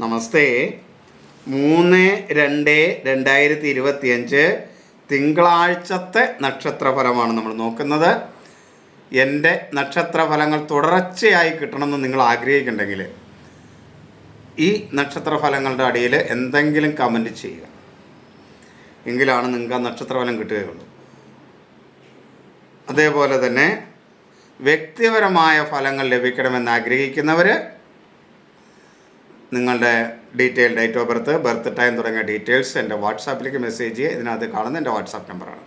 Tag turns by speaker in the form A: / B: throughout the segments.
A: നമസ്തേ. മൂന്ന് രണ്ട് രണ്ടായിരത്തി ഇരുപത്തിയഞ്ച് തിങ്കളാഴ്ചത്തെ നക്ഷത്രഫലമാണ് നമ്മൾ നോക്കുന്നത്. എന്റെ നക്ഷത്രഫലങ്ങൾ തുടർച്ചയായി കിട്ടണമെന്ന് നിങ്ങൾ ആഗ്രഹിക്കുന്നുണ്ടെങ്കിൽ ഈ നക്ഷത്രഫലങ്ങളുടെ അടിയിൽ എന്തെങ്കിലും കമന്റ് ചെയ്യുക. എങ്കിലാണ് നിങ്ങൾക്ക് ആ നക്ഷത്രഫലം കിട്ടുകയുള്ളൂ. അതേപോലെ തന്നെ വ്യക്തിപരമായ ഫലങ്ങൾ ലഭിക്കണമെന്ന് ആഗ്രഹിക്കുന്നവർ നിങ്ങളുടെ detail date of birth birth time തുടങ്ങിയ ഡീറ്റെയിൽസ് എന്റെ വാട്സാപ്പിലേക്ക് മെസ്സേജ് ചെയ്യുക. ഇതിനകത്ത് കാണുന്ന എന്റെ വാട്സാപ്പ് നമ്പറാണ്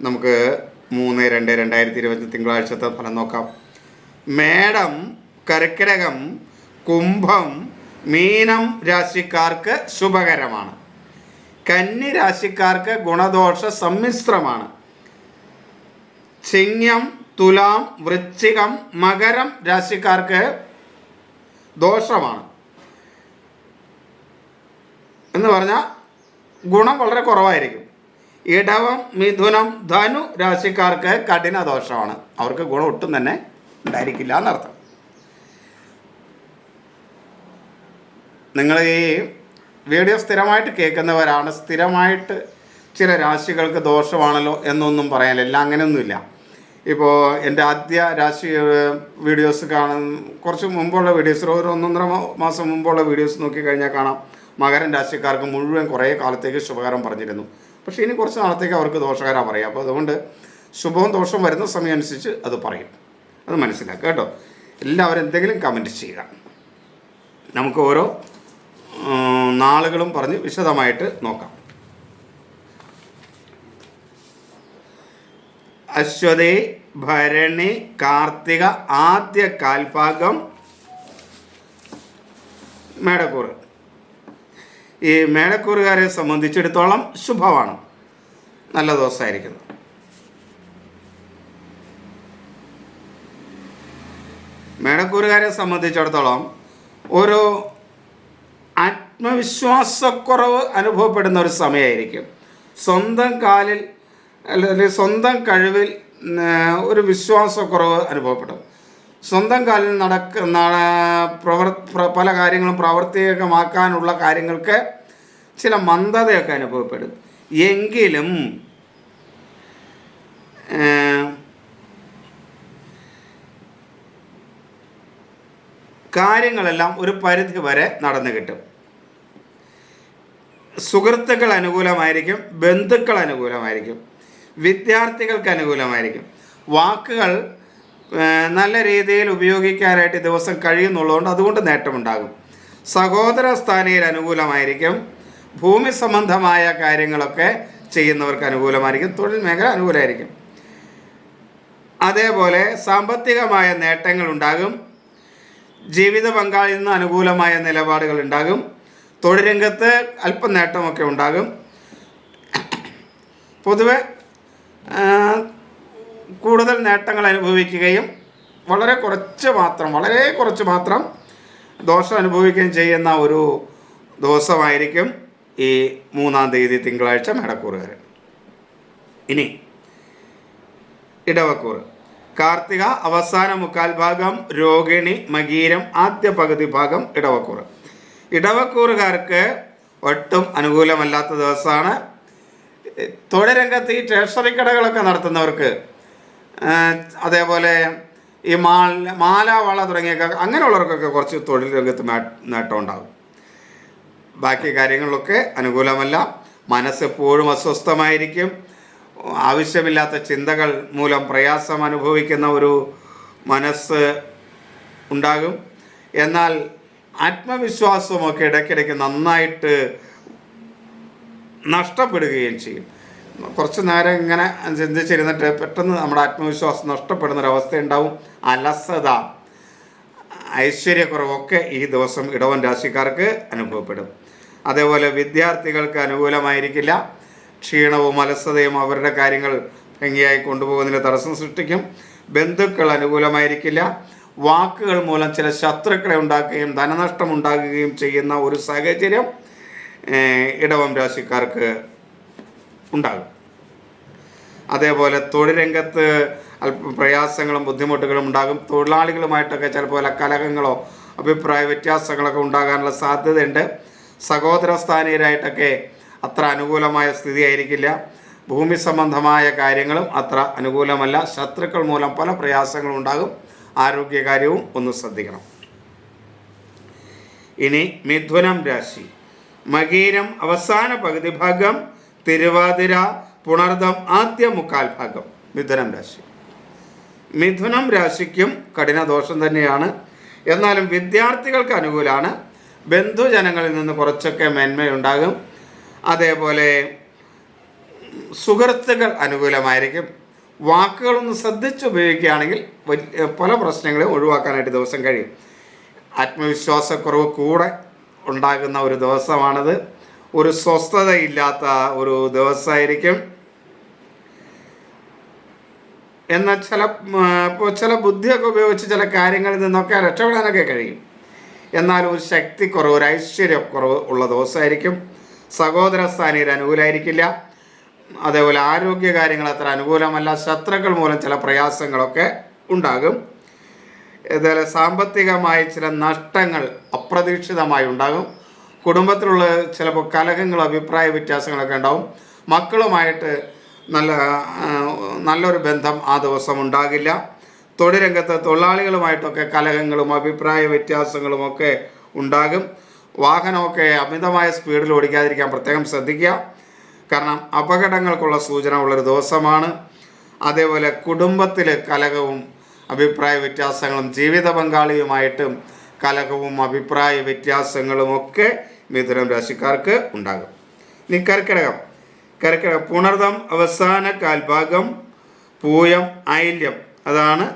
A: നമുക്ക് മൂന്ന് രണ്ട് രണ്ടായിരത്തി ഇരുപത്തി തിങ്കളാഴ്ചത്തെ ഫലം നോക്കാം. മേടം കർക്കിടകം കുംഭം മീനം രാശിക്കാർക്ക് ശുഭകരമാണ്. കന്നി രാശിക്കാർക്ക് ഗുണദോഷ സമ്മിശ്രമാണ്. ചിങ്ങം തുലാം വൃശ്ചികം മകരം രാശിക്കാർക്ക് ദോഷമാണ്. എന്ന് പറഞ്ഞാൽ ഗുണം വളരെ കുറവായിരിക്കും. ഇടവം മിഥുനം ധനു രാശിക്കാർക്ക് കഠിന ദോഷമാണ്. അവർക്ക് ഗുണം ഒട്ടും തന്നെ ഉണ്ടായിരിക്കില്ല എന്നർത്ഥം. നിങ്ങൾ ഈ വീഡിയോ സ്ഥിരമായിട്ട് കേൾക്കുന്നവരാണ്. സ്ഥിരമായിട്ട് ചില രാശികൾക്ക് ദോഷമാണല്ലോ എന്നൊന്നും പറയാനില്ല. അങ്ങനെയൊന്നുമില്ല. ഇപ്പോൾ എന്റെ ആദ്യ രാഷ്ട്രീയ വീഡിയോസ് കാണും കുറച്ച് മുമ്പുള്ള വീഡിയോസ് ഒരു ഒന്നൊന്നര മാസം മുമ്പുള്ള വീഡിയോസ് നോക്കിക്കഴിഞ്ഞാൽ കാണാം. മകരൻ രാഷ്ട്രീയക്കാർക്ക് മുഴുവൻ കുറേ കാലത്തേക്ക് ശുഭകരം പറഞ്ഞിരുന്നു. പക്ഷേ ഇനി കുറച്ച് നാളത്തേക്ക് അവർക്ക് ദോഷകരം പറയാം. അപ്പോൾ അതുകൊണ്ട് ശുഭവും ദോഷവും വരുന്ന സമയം അനുസരിച്ച് അത് പറയും. അത് മനസ്സിലാക്കുക കേട്ടോ. എല്ലാവരും എന്തെങ്കിലും കമന്റ് ചെയ്യുക. നമുക്ക് ഓരോ നാളുകളും പറഞ്ഞ് വിശദമായിട്ട് നോക്കാം. അശ്വതി ഭരണി കാർത്തിക ആദ്യ കാൽഭാഗം മേടക്കൂർ. ഈ മേടക്കൂറുകാരെ സംബന്ധിച്ചിടത്തോളം ശുഭമാണ്. നല്ല ദിവസമായിരിക്കുന്നു. മേടക്കൂറുകാരെ സംബന്ധിച്ചിടത്തോളം ഒരു ആത്മവിശ്വാസക്കുറവ് അനുഭവപ്പെടുന്ന ഒരു സമയമായിരിക്കും. സ്വന്തം കാലിൽ അല്ലെങ്കിൽ സ്വന്തം കഴിവിൽ ഒരു വിശ്വാസക്കുറവ് അനുഭവപ്പെടും. സ്വന്തം കാലിൽ നടക്ക പ്രവർ പല കാര്യങ്ങളും പ്രാവർത്തികമാക്കാനുള്ള കാര്യങ്ങൾക്ക് ചില മന്ദതയൊക്കെ അനുഭവപ്പെടും. എങ്കിലും കാര്യങ്ങളെല്ലാം ഒരു പരിധി വരെ നടന്നു കിട്ടും. സുഹൃത്തുക്കൾ അനുകൂലമായിരിക്കും ബന്ധുക്കൾ അനുകൂലമായിരിക്കും. വിദ്യാർത്ഥികൾക്ക് അനുകൂലമായിരിക്കും. വാക്കുകൾ നല്ല രീതിയിൽ ഉപയോഗിക്കാനായിട്ട് ദിവസം കഴിയുന്നുള്ളതുകൊണ്ട് അതുകൊണ്ട് നേട്ടമുണ്ടാകും. സഹോദര സ്ഥാനയിൽ അനുകൂലമായിരിക്കും. ഭൂമി സംബന്ധമായ കാര്യങ്ങളൊക്കെ ചെയ്യുന്നവർക്ക് അനുകൂലമായിരിക്കും. തൊഴിൽ മേഖല അനുകൂലമായിരിക്കും. അതേപോലെ സാമ്പത്തികമായ നേട്ടങ്ങൾ ഉണ്ടാകും. ജീവിത പങ്കാളിയിൽ നിന്ന് അനുകൂലമായ നിലപാടുകൾ ഉണ്ടാകും. തൊഴിൽ രംഗത്ത് അല്പം നേട്ടമൊക്കെ ഉണ്ടാകും. പൊതുവെ കൂടുതൽ നേട്ടങ്ങൾ അനുഭവിക്കുകയും വളരെ കുറച്ച് മാത്രം വളരെ കുറച്ച് മാത്രം ദോഷം അനുഭവിക്കുകയും ചെയ്യുന്ന ഒരു ദിവസമായിരിക്കും ഈ മൂന്നാം തീയതി തിങ്കളാഴ്ച മേടക്കൂറുകാർ ഇനി ഇടവക്കൂറ്. കാർത്തിക അവസാന മുക്കാൽ ഭാഗം രോഹിണി മകീരം ആദ്യ പകുതി ഭാഗം ഇടവക്കൂറ്. ഇടവക്കൂറുകാർക്ക് ഒട്ടും അനുകൂലമല്ലാത്ത ദിവസമാണ്. തൊഴിൽ രംഗത്ത് ഈ ട്രഷറി കടകളൊക്കെ നടത്തുന്നവർക്ക് അതേപോലെ ഈ മാല മാല വള തുടങ്ങിയൊക്കെ അങ്ങനെയുള്ളവർക്കൊക്കെ കുറച്ച് തൊഴിൽ രംഗത്ത് നേട്ടം ഉണ്ടാകും ബാക്കി കാര്യങ്ങളിലൊക്കെ അനുകൂലമല്ല. മനസ്സെപ്പോഴും അസ്വസ്ഥമായിരിക്കും. ആവശ്യമില്ലാത്ത ചിന്തകൾ മൂലം പ്രയാസം അനുഭവിക്കുന്ന ഒരു മനസ്സ് ഉണ്ടാകും. എന്നാൽ ആത്മവിശ്വാസമൊക്കെ ഇടയ്ക്കിടയ്ക്ക് നന്നായിട്ട് നഷ്ടപ്പെടുകയും ചെയ്യും. കുറച്ച് നേരം ഇങ്ങനെ ചിന്തിച്ചിരുന്നിട്ട് പെട്ടെന്ന് നമ്മുടെ ആത്മവിശ്വാസം നഷ്ടപ്പെടുന്ന ഒരവസ്ഥ ഉണ്ടാവും. അലസത ഐശ്വര്യക്കുറവൊക്കെ ഈ ദിവസം ഇടവൻ രാശിക്കാർക്ക് അനുഭവപ്പെടും. അതേപോലെ വിദ്യാർത്ഥികൾക്ക് അനുകൂലമായിരിക്കില്ല. ക്ഷീണവും അലസതയും അവരുടെ കാര്യങ്ങൾ ഭംഗിയായി കൊണ്ടുപോകുന്നതിന് തടസ്സം സൃഷ്ടിക്കും. ബന്ധുക്കൾ അനുകൂലമായിരിക്കില്ല. വാക്കുകൾ മൂലം ചില ശത്രുക്കളെ ഉണ്ടാക്കുകയും ധനനഷ്ടം ഉണ്ടാകുകയും ചെയ്യുന്ന ഒരു സാഹചര്യം ഇടവം രാശിക്കാർക്ക് ഉണ്ടാകും. അതേപോലെ തൊഴിൽ രംഗത്ത് അല്പം പ്രയാസങ്ങളും ബുദ്ധിമുട്ടുകളും ഉണ്ടാകും. തൊഴിലാളികളുമായിട്ടൊക്കെ ചിലപ്പോൾ കലഹങ്ങളോ അഭിപ്രായ വ്യത്യാസങ്ങളൊക്കെ ഉണ്ടാകാനുള്ള സാധ്യതയുണ്ട്. സഹോദര സ്ഥാനീയരായിട്ടൊക്കെ അത്ര അനുകൂലമായ സ്ഥിതി ആയിരിക്കില്ല ഭൂമി സംബന്ധമായ കാര്യങ്ങളും അത്ര അനുകൂലമല്ല. ശത്രുക്കൾ മൂലം പല പ്രയാസങ്ങളും ഉണ്ടാകും. ആരോഗ്യകാര്യവും ഒന്ന് ശ്രദ്ധിക്കണം. ഇനി മിഥുനം രാശി. മകീരം അവസാന പകുതി ഭാഗം തിരുവാതിര പുണർദം ആദ്യ മുക്കാൽ ഭാഗം മിഥുനം രാശി. മിഥുനം രാശിക്കും കഠിന ദോഷം തന്നെയാണ്. എന്നാലും വിദ്യാർത്ഥികൾക്ക് അനുകൂലമാണ് ബന്ധുജനങ്ങളിൽ നിന്ന് കുറച്ചൊക്കെ മേന്മയുണ്ടാകും. അതേപോലെ സുഹൃത്തുക്കൾ അനുകൂലമായിരിക്കും. വാക്കുകളൊന്ന് ശ്രദ്ധിച്ച് ഉപയോഗിക്കുകയാണെങ്കിൽ പല പ്രശ്നങ്ങളെയും ഒഴിവാക്കാനായിട്ട് ദിവസം കഴിയും. ആത്മവിശ്വാസക്കുറവ് കൂടെ ഉണ്ടാകുന്ന ഒരു ദിവസമാണത്. ഒരു സ്വസ്ഥതയില്ലാത്ത ഒരു ദിവസമായിരിക്കും. എന്നാൽ ചില ചില ബുദ്ധിയൊക്കെ ഉപയോഗിച്ച് ചില കാര്യങ്ങളിൽ നിന്നൊക്കെ രക്ഷപ്പെടാനൊക്കെ കഴിയും. എന്നാൽ ഒരു ശക്തിക്കുറവ് ഒരു ഐശ്വര്യക്കുറവ് ഉള്ള ദിവസമായിരിക്കും. സഹോദര സ്ഥാനീയർ അനുകൂലമായിരിക്കില്ല അതേപോലെ ആരോഗ്യ കാര്യങ്ങൾ അത്ര അനുകൂലമല്ല. ശത്രുക്കൾ മൂലം ചില പ്രയാസങ്ങളൊക്കെ ഉണ്ടാകും. ഇതുപോലെ സാമ്പത്തികമായി ചില നഷ്ടങ്ങൾ അപ്രതീക്ഷിതമായി ഉണ്ടാകും. കുടുംബത്തിലുള്ള ചിലപ്പോൾ കലഹങ്ങൾ അഭിപ്രായ വ്യത്യാസങ്ങളൊക്കെ ഉണ്ടാവും. മക്കളുമായിട്ട് നല്ല നല്ലൊരു ബന്ധം ആ ദിവസം ഉണ്ടാകില്ല. തൊഴിൽ രംഗത്ത് തൊഴിലാളികളുമായിട്ടൊക്കെ കലഹങ്ങളും അഭിപ്രായ വ്യത്യാസങ്ങളും ഒക്കെ ഉണ്ടാകും. വാഹനമൊക്കെ അമിതമായ സ്പീഡിൽ ഓടിക്കാതിരിക്കാൻ പ്രത്യേകം ശ്രദ്ധിക്കുക. കാരണം അപകടങ്ങൾക്കുള്ള സൂചന ഉള്ളൊരു ദിവസമാണ്. അതേപോലെ കുടുംബത്തിൽ കലഹവും അഭിപ്രായ വ്യത്യാസങ്ങളും ജീവിത പങ്കാളിയുമായിട്ടും കലഹവും അഭിപ്രായ വ്യത്യാസങ്ങളും ഒക്കെ മിഥുനം രാശിക്കാർക്ക് ഉണ്ടാകും. ഇനി കർക്കിടകം. കർക്കിടകം. പുണർദം അവസാന കാൽഭാഗം പൂയം ഐല്യം അതാണ്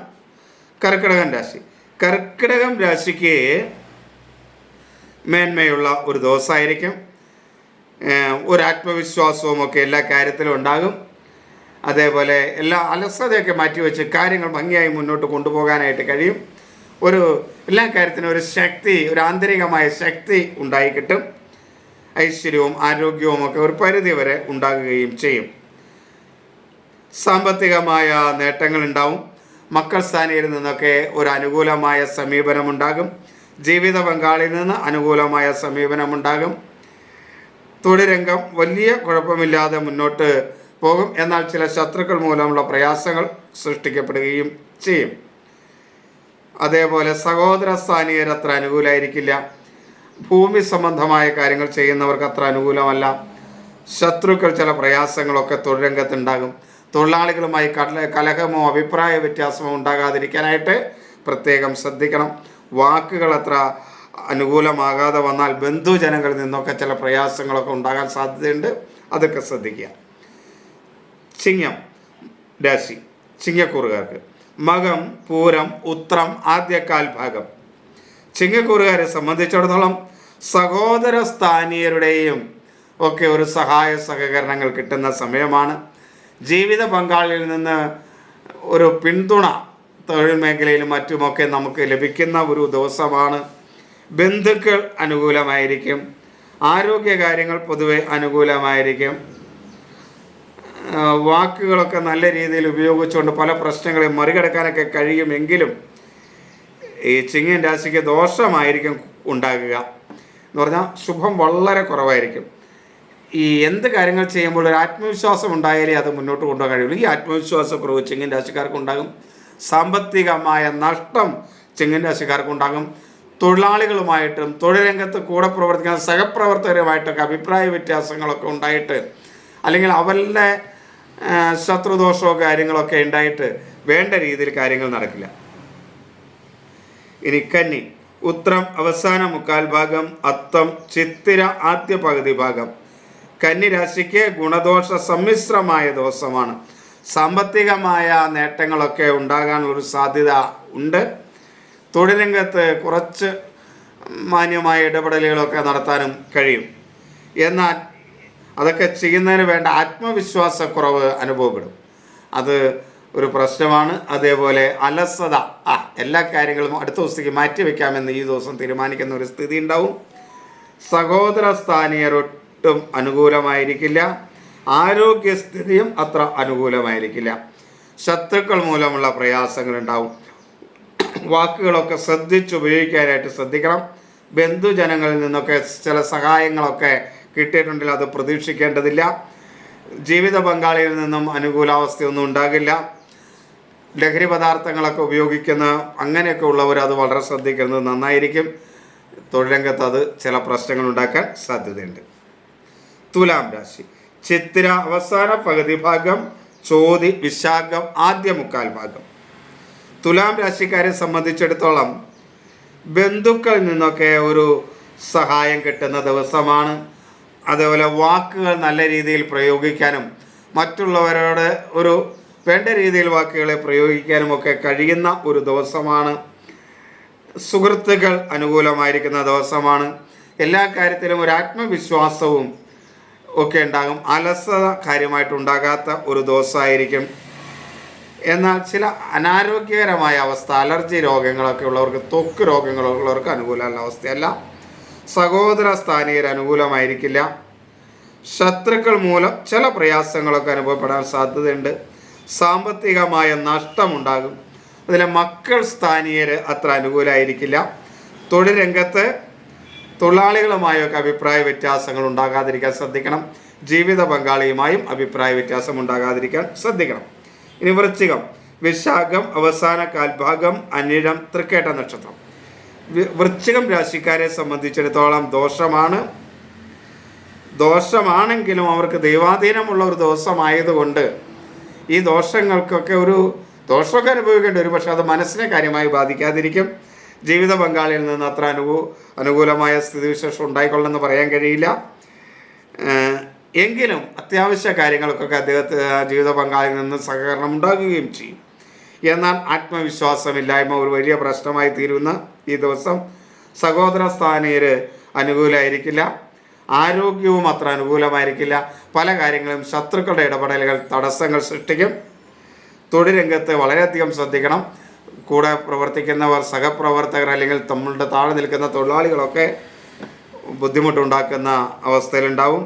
A: കർക്കിടകൻ രാശി. കർക്കിടകം രാശിക്ക് മേന്മയുള്ള ഒരു ദിവസമായിരിക്കും. ഒരു ആത്മവിശ്വാസവും ഒക്കെ എല്ലാ കാര്യത്തിലും ഉണ്ടാകും. അതേപോലെ എല്ലാ അലസതയൊക്കെ മാറ്റിവെച്ച് കാര്യങ്ങൾ ഭംഗിയായി മുന്നോട്ട് കൊണ്ടുപോകാനായിട്ട് കഴിയും. ഒരു എല്ലാ കാര്യത്തിനും ഒരു ശക്തി ഒരു ആന്തരികമായ ശക്തി ഉണ്ടായി കിട്ടും. ഐശ്വര്യവും ആരോഗ്യവും ഒക്കെ ഒരു പരിധി വരെ ഉണ്ടാകുകയും ചെയ്യും. സാമ്പത്തികമായ നേട്ടങ്ങൾ ഉണ്ടാവും. മക്കൾ സ്ഥാനയിൽ നിന്നൊക്കെ ഒരു അനുകൂലമായ സമീപനമുണ്ടാകും ജീവിത പങ്കാളിയിൽ നിന്ന് അനുകൂലമായ സമീപനമുണ്ടാകും തൊഴിൽ രംഗം വലിയ കുഴപ്പമില്ലാതെ മുന്നോട്ട് പോകും. എന്നാൽ ചില ശത്രുക്കൾ മൂലമുള്ള പ്രയാസങ്ങൾ സൃഷ്ടിക്കപ്പെടുകയും ചെയ്യും. അതേപോലെ സഹോദര സ്ഥാനീയർ അത്ര അനുകൂലമായിരിക്കില്ല ഭൂമി സംബന്ധമായ കാര്യങ്ങൾ ചെയ്യുന്നവർക്ക് അത്ര അനുകൂലമല്ല. ശത്രുക്കൾ ചില പ്രയാസങ്ങളൊക്കെ തൊഴിൽ രംഗത്തുണ്ടാകും തൊഴിലാളികളുമായി കടല കലഹമോ അഭിപ്രായ വ്യത്യാസമോ ഉണ്ടാകാതിരിക്കാനായിട്ട് പ്രത്യേകം ശ്രദ്ധിക്കണം. വാക്കുകൾ അത്ര അനുകൂലമാകാതെ വന്നാൽ ബന്ധുജനങ്ങളിൽ നിന്നൊക്കെ ചില പ്രയാസങ്ങളൊക്കെ ഉണ്ടാകാൻ സാധ്യതയുണ്ട്. അതൊക്കെ ശ്രദ്ധിക്കുക. ചിങ്ങം രാശി ചിങ്ങക്കൂറുകാർക്ക്. മകം പൂരം ഉത്രം ആദ്യകാൽ ഭാഗം ചിങ്ങക്കൂറുകാരെ സംബന്ധിച്ചിടത്തോളം സഹോദര സ്ഥാനീയരുടെയും ഒക്കെ ഒരു സഹായ സഹകരണങ്ങൾ കിട്ടുന്ന സമയമാണ്. ജീവിത പങ്കാളിയിൽ നിന്ന് ഒരു പിന്തുണ തൊഴിൽ മേഖലയിലും മറ്റുമൊക്കെ നമുക്ക് ലഭിക്കുന്ന ഒരു ദിവസമാണ്. ബന്ധുക്കൾ അനുകൂലമായിരിക്കും. ആരോഗ്യ കാര്യങ്ങൾ പൊതുവെ അനുകൂലമായിരിക്കും. വാക്കുകളൊക്കെ നല്ല രീതിയിൽ ഉപയോഗിച്ചുകൊണ്ട് പല പ്രശ്നങ്ങളെയും മറികടക്കാനൊക്കെ കഴിയുമെങ്കിലും ഈ ചിങ്ങൻ രാശിക്ക് ദോഷമായിരിക്കും ഉണ്ടാകുക. എന്ന് പറഞ്ഞാൽ ശുഭം വളരെ കുറവായിരിക്കും. ഈ എന്ത് കാര്യങ്ങൾ ചെയ്യുമ്പോൾ ഒരു ആത്മവിശ്വാസം ഉണ്ടായാലേ അത് മുന്നോട്ട് കൊണ്ടുപോകാൻ കഴിയുള്ളൂ. ഈ ആത്മവിശ്വാസക്കുറവ് ചിങ്ങൻ രാശിക്കാർക്ക് ഉണ്ടാകും. സാമ്പത്തികമായ നഷ്ടം ചിങ്ങൻ രാശിക്കാർക്ക് ഉണ്ടാകും. തൊഴിലാളികളുമായിട്ടും തൊഴിൽ രംഗത്ത് കൂടെ പ്രവർത്തിക്കുന്ന സഹപ്രവർത്തകരുമായിട്ടൊക്കെ അഭിപ്രായ വ്യത്യാസങ്ങളൊക്കെ ഉണ്ടായിട്ട് അല്ലെങ്കിൽ അവരുടെ ശത്രുദോഷമോ കാര്യങ്ങളൊക്കെ ഉണ്ടായിട്ട് വേണ്ട രീതിയിൽ കാര്യങ്ങൾ നടക്കില്ല. ഇനി കന്നി ഉത്രം അവസാന മുക്കാൽ ഭാഗം അത്തം ചിത്തിര ആദ്യ പകുതി ഭാഗം. കന്നി രാശിക്ക് ഗുണദോഷ സമ്മിശ്രമായ ദോഷമാണ് സാമ്പത്തികമായ നേട്ടങ്ങളൊക്കെ ഉണ്ടാകാനുള്ളൊരു സാധ്യത ഉണ്ട്. തൊഴിൽ രംഗത്ത് കുറച്ച് മാന്യമായ ഇടപെടലുകളൊക്കെ നടത്താനും കഴിയും. എന്നാൽ അതൊക്കെ ചെയ്യുന്നതിന് വേണ്ട ആത്മവിശ്വാസക്കുറവ് അനുഭവപ്പെടും. അത് ഒരു പ്രശ്നമാണ്. അതേപോലെ അലസത. ആ എല്ലാ കാര്യങ്ങളും അടുത്ത ദിവസത്തേക്ക് മാറ്റിവെക്കാമെന്ന് ഈ ദിവസം തീരുമാനിക്കുന്ന ഒരു സ്ഥിതി ഉണ്ടാവും. സഹോദര സ്ഥാനീയരൊട്ടും അനുകൂലമായിരിക്കില്ല. ആരോഗ്യസ്ഥിതിയും അത്ര അനുകൂലമായിരിക്കില്ല. ശത്രുക്കൾ മൂലമുള്ള പ്രയാസങ്ങൾ ഉണ്ടാവും വാക്കുകളൊക്കെ ശ്രദ്ധിച്ച് ഉപയോഗിക്കാനായിട്ട് ശ്രദ്ധിക്കണം. ബന്ധുജനങ്ങളിൽ നിന്നൊക്കെ ചില സഹായങ്ങളൊക്കെ കിട്ടിയിട്ടുണ്ടെങ്കിൽ അത് പ്രതീക്ഷിക്കേണ്ടതില്ല. ജീവിത പങ്കാളിയിൽ നിന്നും അനുകൂലാവസ്ഥയൊന്നും ഉണ്ടാകില്ല. ലഹരി പദാർത്ഥങ്ങളൊക്കെ ഉപയോഗിക്കുന്ന അങ്ങനെയൊക്കെ ഉള്ളവർ അത് വളരെ ശ്രദ്ധിക്കുന്നത് നന്നായിരിക്കും. തൊഴിലംഗത്ത് അത് ചില പ്രശ്നങ്ങൾ ഉണ്ടാക്കാൻ സാധ്യതയുണ്ട്. തുലാം രാശി. ചിത്തിര അവസാന പകുതി ഭാഗം ചോതി വിശാഖം ആദ്യ മുക്കാൽ ഭാഗം. തുലാം രാശിക്കാരെ സംബന്ധിച്ചിടത്തോളം ബന്ധുക്കളിൽ നിന്നൊക്കെ ഒരു സഹായം കിട്ടുന്ന ദിവസമാണ്. അതേപോലെ വാക്കുകൾ നല്ല രീതിയിൽ പ്രയോഗിക്കാനും മറ്റുള്ളവരോട് ഒരു വേണ്ട രീതിയിൽ വാക്കുകളെ പ്രയോഗിക്കാനും ഒക്കെ കഴിയുന്ന ഒരു ദിവസമാണ്. സുഹൃത്തുക്കൾ അനുകൂലമായിരിക്കുന്ന ദിവസമാണ്. എല്ലാ കാര്യത്തിലും ഒരു ആത്മവിശ്വാസവും ഒക്കെ ഉണ്ടാകും. അലസത കാര്യമായിട്ട് ഉണ്ടാകാത്ത ഒരു ദിവസമായിരിക്കും. എന്നാൽ ചില അനാരോഗ്യകരമായ അവസ്ഥ അലർജി രോഗങ്ങളൊക്കെ ഉള്ളവർക്ക് ത്വക്ക് രോഗങ്ങളുള്ളവർക്ക് അനുകൂലമല്ല അവസ്ഥയല്ല. സഹോദര സ്ഥാനീയർ അനുകൂലമായിരിക്കില്ല. ശത്രുക്കൾ മൂലം ചില പ്രയാസങ്ങളൊക്കെ അനുഭവപ്പെടാൻ സാധ്യതയുണ്ട്. സാമ്പത്തികമായ നഷ്ടമുണ്ടാകും. അതിലെ മക്കൾ സ്ഥാനീയർ അത്ര അനുകൂലമായിരിക്കില്ല തൊഴിൽ രംഗത്ത് തൊഴിലാളികളുമായൊക്കെ അഭിപ്രായ വ്യത്യാസങ്ങൾ ഉണ്ടാകാതിരിക്കാൻ ശ്രദ്ധിക്കണം. ജീവിത പങ്കാളിയുമായും അഭിപ്രായ വ്യത്യാസം ഉണ്ടാകാതിരിക്കാൻ ശ്രദ്ധിക്കണം. ഇനി വൃശ്ചികം വിശാഖം അവസാന കാൽഭാഗം അനിഴം തൃക്കേട്ട നക്ഷത്രം. വൃശ്ചികം രാശിക്കാരെ സംബന്ധിച്ചിടത്തോളം ദോഷമാണ്. ദോഷമാണെങ്കിലും അവർക്ക് ദൈവാധീനമുള്ള ഒരു ദിവസമായതുകൊണ്ട് ഈ ദോഷങ്ങൾക്കൊക്കെ ഒരു ദോഷമൊക്കെ അനുഭവിക്കേണ്ടി വരും. പക്ഷെ അത് മനസ്സിനെ കാര്യമായി ബാധിക്കാതിരിക്കും. ജീവിത പങ്കാളിയിൽ നിന്ന് അത്ര അനുകൂ അനുകൂലമായ സ്ഥിതിവിശേഷം ഉണ്ടായിക്കൊള്ളെന്ന് പറയാൻ കഴിയില്ല. എങ്കിലും അത്യാവശ്യ കാര്യങ്ങൾക്കൊക്കെ അദ്ദേഹത്തെ ജീവിത പങ്കാളിയിൽ നിന്ന് സഹകരണം ഉണ്ടാകുകയും ചെയ്യും. എന്നാൽ ആത്മവിശ്വാസമില്ലായ്മ ഒരു വലിയ പ്രശ്നമായി തീരുന്ന ഈ ദിവസം സഹോദര സ്ഥാനീയര് അനുകൂലമായിരിക്കില്ല ആരോഗ്യവും അത്ര അനുകൂലമായിരിക്കില്ല. പല കാര്യങ്ങളും ശത്രുക്കളുടെ ഇടപെടലുകൾ തടസ്സങ്ങൾ സൃഷ്ടിക്കും. തൊഴിൽ രംഗത്ത് വളരെയധികം ശ്രദ്ധിക്കണം. കൂടെ പ്രവർത്തിക്കുന്നവർ സഹപ്രവർത്തകർ അല്ലെങ്കിൽ നമ്മളുടെ താഴെ നിൽക്കുന്ന തൊഴിലാളികളൊക്കെ ബുദ്ധിമുട്ടുണ്ടാക്കുന്ന അവസ്ഥയിലുണ്ടാവും.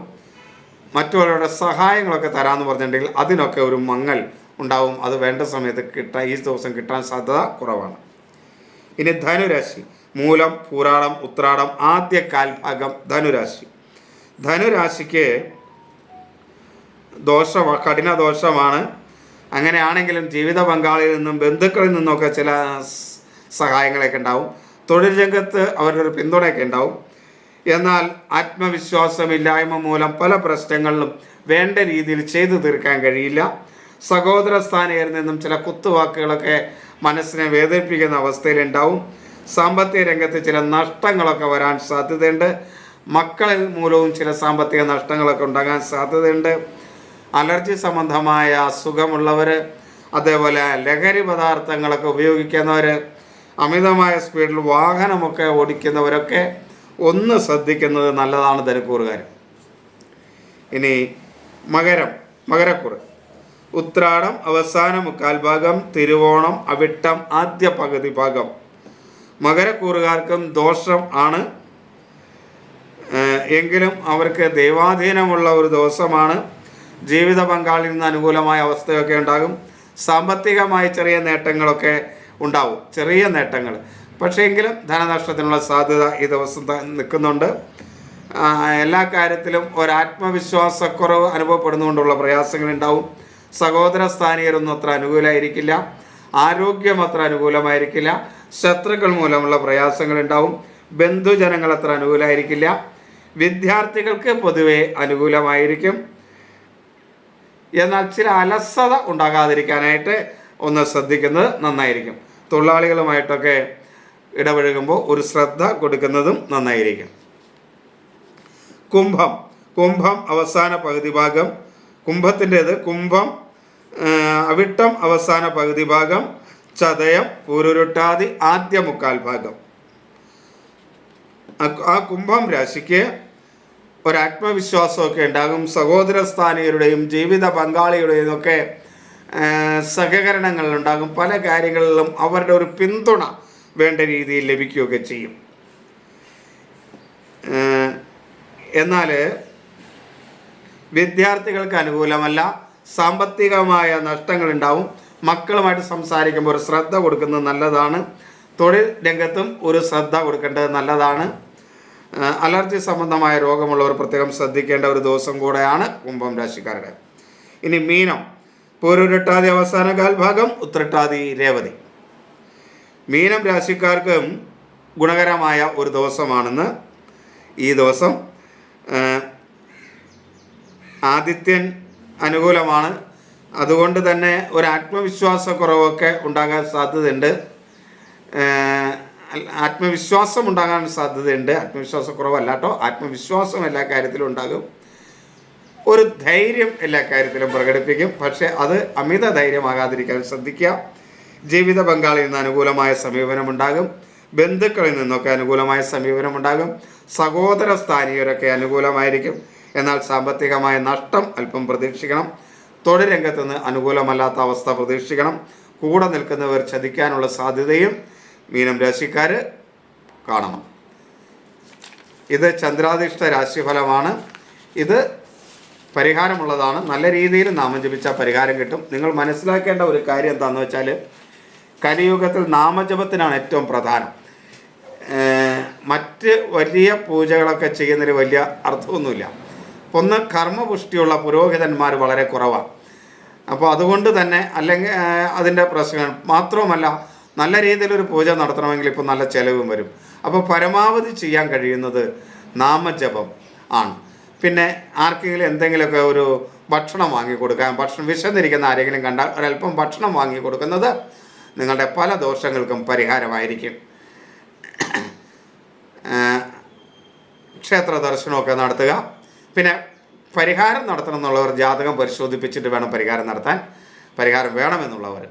A: മറ്റുള്ളവരുടെ സഹായങ്ങളൊക്കെ തരാമെന്ന് പറഞ്ഞിട്ടുണ്ടെങ്കിൽ അതിനൊക്കെ ഒരു മങ്ങൽ ഉണ്ടാവും. അത് വേണ്ട സമയത്ത് കിട്ടാൻ ഈ ദിവസം കിട്ടാൻ സാധ്യത കുറവാണ്. ഇനി ധനുരാശി. മൂലം പൂരാടം ഉത്രാടം ആദ്യ കാൽഭാഗം ധനുരാശി. ധനുരാശിക്ക് ദോഷ കഠിന ദോഷമാണ്. അങ്ങനെയാണെങ്കിലും ജീവിത പങ്കാളിയിൽ നിന്നും ബന്ധുക്കളിൽ നിന്നൊക്കെ ചില സഹായങ്ങളൊക്കെ ഉണ്ടാവും. തൊഴിൽ രംഗത്ത് അവരുടെ ഒരു പിന്തുണയൊക്കെ ഉണ്ടാവും. എന്നാൽ ആത്മവിശ്വാസമില്ലായ്മ മൂലം പല പ്രശ്നങ്ങളിലും വേണ്ട രീതിയിൽ ചെയ്തു തീർക്കാൻ കഴിയില്ല. സഹോദര സ്ഥാനയിൽ നിന്നും ചില കുത്തുവാക്കുകളൊക്കെ മനസ്സിനെ വേദനിപ്പിക്കുന്ന അവസ്ഥയിലുണ്ടാവും. സാമ്പത്തിക രംഗത്ത് ചില നഷ്ടങ്ങളൊക്കെ വരാൻ സാധ്യതയുണ്ട്. മക്കളിൽ മൂലവും ചില സാമ്പത്തിക നഷ്ടങ്ങളൊക്കെ ഉണ്ടാകാൻ സാധ്യതയുണ്ട്. അലർജി സംബന്ധമായ അസുഖമുള്ളവർ അതേപോലെ ലഹരി പദാർത്ഥങ്ങളൊക്കെ ഉപയോഗിക്കുന്നവർ അമിതമായ സ്പീഡിൽ വാഹനമൊക്കെ ഓടിക്കുന്നവരൊക്കെ ഒന്ന് ശ്രദ്ധിക്കുന്നത് നല്ലതാണ് ധനക്കൂറുകാർ ഇനി മകരം മകരക്കുറ്. ഉത്രാടം അവസാന മുക്കാൽ ഭാഗം തിരുവോണം അവിട്ടം ആദ്യ പകുതി ഭാഗം. മകരക്കൂറുകാർക്കും ദോഷം ആണ്. എങ്കിലും അവർക്ക് ദൈവാധീനമുള്ള ഒരു ദിവസമാണ്. ജീവിത പങ്കാളിൽ നിന്ന് അനുകൂലമായ അവസ്ഥയൊക്കെ ഉണ്ടാകും. സാമ്പത്തികമായി ചെറിയ നേട്ടങ്ങളൊക്കെ ഉണ്ടാവും. ചെറിയ നേട്ടങ്ങൾ. പക്ഷേ എങ്കിലും ധനനഷ്ടത്തിനുള്ള സാധ്യത ഈ ദിവസം നിൽക്കുന്നുണ്ട്. എല്ലാ കാര്യത്തിലും ഒരാത്മവിശ്വാസക്കുറവ് അനുഭവപ്പെടുന്നതുകൊണ്ടുള്ള പ്രയാസങ്ങളുണ്ടാവും. സഹോദര സ്ഥാനീയരൊന്നും അത്ര അനുകൂലമായിരിക്കില്ല ആരോഗ്യം അത്ര അനുകൂലമായിരിക്കില്ല. ശത്രുക്കൾ മൂലമുള്ള പ്രയാസങ്ങൾ ഉണ്ടാവും ബന്ധുജനങ്ങൾ അത്ര അനുകൂലമായിരിക്കില്ല വിദ്യാർത്ഥികൾക്ക് പൊതുവെ അനുകൂലമായിരിക്കും. എന്നാൽ ചില അലസത ഉണ്ടാകാതിരിക്കാനായിട്ട് ഒന്ന് ശ്രദ്ധിക്കുന്നത് നന്നായിരിക്കും. തൊഴിലാളികളുമായിട്ടൊക്കെ ഇടപഴകുമ്പോൾ ഒരു ശ്രദ്ധ കൊടുക്കുന്നതും നന്നായിരിക്കും. കുംഭം. കുംഭം അവസാന പകുതി ഭാഗം കുംഭത്തിന്റേത് കുംഭം അവിട്ടം അവസാന പകുതി ഭാഗം ചതയം പൂരുരുട്ടാതി ആദ്യ മുക്കാൽ ഭാഗം. ആ- കുംഭം രാശിക്ക് ഒരാത്മവിശ്വാസമൊക്കെ ഉണ്ടാകും. സഹോദര സ്ഥാനീയരുടെയും ജീവിത പങ്കാളിയുടെയും ഒക്കെ സഹകരണങ്ങൾ ഉണ്ടാകും. പല കാര്യങ്ങളിലും അവരുടെ ഒരു പിന്തുണ വേണ്ട രീതിയിൽ ലഭിക്കുകയൊക്കെ ചെയ്യും. എന്നാൽ വിദ്യാർത്ഥികൾക്ക് അനുകൂലമല്ല സാമ്പത്തികമായ നഷ്ടങ്ങൾ ഉണ്ടാവും മക്കളുമായിട്ട് സംസാരിക്കുമ്പോൾ ഒരു ശ്രദ്ധ കൊടുക്കുന്നത് നല്ലതാണ്. തൊഴിൽ രംഗത്തും ഒരു ശ്രദ്ധ കൊടുക്കേണ്ടത് നല്ലതാണ്. അലർജി സംബന്ധമായ രോഗമുള്ളവർ പ്രത്യേകം ശ്രദ്ധിക്കേണ്ട ഒരു ദിവസം കൂടെയാണ് കുംഭം രാശിക്കാരുടെ. ഇനി മീനം. പൂരുരട്ടാതി അവസാന കാൽഭാഗം ഉത്രട്ടാതി രേവതി. മീനം രാശിക്കാർക്കും ഗുണകരമായ ഒരു ദിവസമാണെന്ന് ഈ ദിവസം ആദിത്യൻ അനുകൂലമാണ്. അതുകൊണ്ട് തന്നെ ഒരു ആത്മവിശ്വാസക്കുറവൊക്കെ ഉണ്ടാകാൻ സാധ്യതയുണ്ട്. ആത്മവിശ്വാസം ഉണ്ടാകാൻ സാധ്യതയുണ്ട്. ആത്മവിശ്വാസക്കുറവല്ല കേട്ടോ ആത്മവിശ്വാസം എല്ലാ കാര്യത്തിലും ഉണ്ടാകും. ഒരു ധൈര്യം എല്ലാ കാര്യത്തിലും പ്രകടിപ്പിക്കും. പക്ഷേ അത് അമിത ധൈര്യമാകാതിരിക്കാൻ ശ്രദ്ധിക്കുക. ജീവിത പങ്കാളിയിൽ നിന്ന് അനുകൂലമായ സമീപനമുണ്ടാകും. ബന്ധുക്കളിൽ നിന്നൊക്കെ അനുകൂലമായ സമീപനമുണ്ടാകും. സഹോദര സ്ഥാനീയരൊക്കെ അനുകൂലമായിരിക്കും. എന്നാൽ സാമ്പത്തികമായ നഷ്ടം അല്പം പ്രതീക്ഷിക്കണം. തൊഴിൽ രംഗത്ത് നിന്ന് അനുകൂലമല്ലാത്ത അവസ്ഥ പ്രതീക്ഷിക്കണം. കൂടെ നിൽക്കുന്നവർ ചതിക്കാനുള്ള സാധ്യതയും മീനം രാശിക്കാർ കാണണം. ഇത് ചന്ദ്രാധിഷ്ഠ രാശിഫലമാണ്. ഇത് പരിഹാരമുള്ളതാണ്. നല്ല രീതിയിൽ നാമം ജപിച്ചാൽ പരിഹാരം കിട്ടും. നിങ്ങൾ മനസ്സിലാക്കേണ്ട ഒരു കാര്യം എന്താണെന്ന് വെച്ചാൽ കലിയുഗത്തിൽ നാമജപത്തിനാണ് ഏറ്റവും പ്രധാനം. മറ്റ് വലിയ പൂജകളൊക്കെ ചെയ്യുന്നതിന് വലിയ അർത്ഥമൊന്നുമില്ല. ഒന്ന് കർമ്മപുഷ്ടിയുള്ള പുരോഹിതന്മാർ വളരെ കുറവാണ് അപ്പോൾ അതുകൊണ്ട് തന്നെ അല്ലെങ്കിൽ അതിന്റെ പ്രശ്നം. മാത്രവുമല്ല നല്ല രീതിയിലൊരു പൂജ നടത്തണമെങ്കിൽ ഇപ്പോൾ നല്ല ചിലവും വരും. അപ്പോൾ പരമാവധി ചെയ്യാൻ കഴിയുന്നത് നാമജപം ആണ്. പിന്നെ ആർക്കെങ്കിലും എന്തെങ്കിലുമൊക്കെ ഒരു ഭക്ഷണം വാങ്ങി കൊടുക്കാൻ ഭക്ഷണം വിശന്നിരിക്കുന്ന ആരെങ്കിലും കണ്ടാൽ ഒരല്പം ഭക്ഷണം വാങ്ങി കൊടുക്കുന്നത് നിങ്ങളുടെ പല ദോഷങ്ങൾക്കും പരിഹാരമായിരിക്കും. ക്ഷേത്ര ദർശനമൊക്കെ നടത്തുക. പിന്നെ പരിഹാരം നടത്തണം എന്നുള്ളവർ ജാതകം പരിശോധിപ്പിച്ചിട്ട് വേണം പരിഹാരം നടത്താൻ. പരിഹാരം വേണമെന്നുള്ളവർ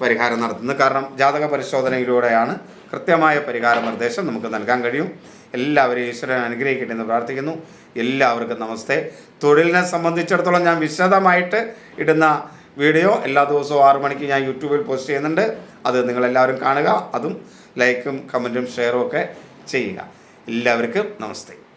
A: പരിഹാരം നടത്തുന്നത്. കാരണം ജാതക പരിശോധനയിലൂടെയാണ് കൃത്യമായ പരിഹാര നിർദ്ദേശം നമുക്ക് നൽകാൻ കഴിയും. എല്ലാവരെയും ഈശ്വരൻ അനുഗ്രഹിക്കട്ടെ എന്ന് പ്രാർത്ഥിക്കുന്നു. എല്ലാവർക്കും നമസ്തേ. തൊഴിലിനെ സംബന്ധിച്ചിടത്തോളം ഞാൻ വിശദമായിട്ട് ഇടുന്ന വീഡിയോ എല്ലാ ദിവസവും ആറു മണിക്ക് ഞാൻ യൂട്യൂബിൽ പോസ്റ്റ് ചെയ്യുന്നുണ്ട്. അത് നിങ്ങളെല്ലാവരും കാണുക. അതും ലൈക്കും കമന്റും ഷെയറും ഒക്കെ ചെയ്യുക. എല്ലാവർക്കും നമസ്തേ.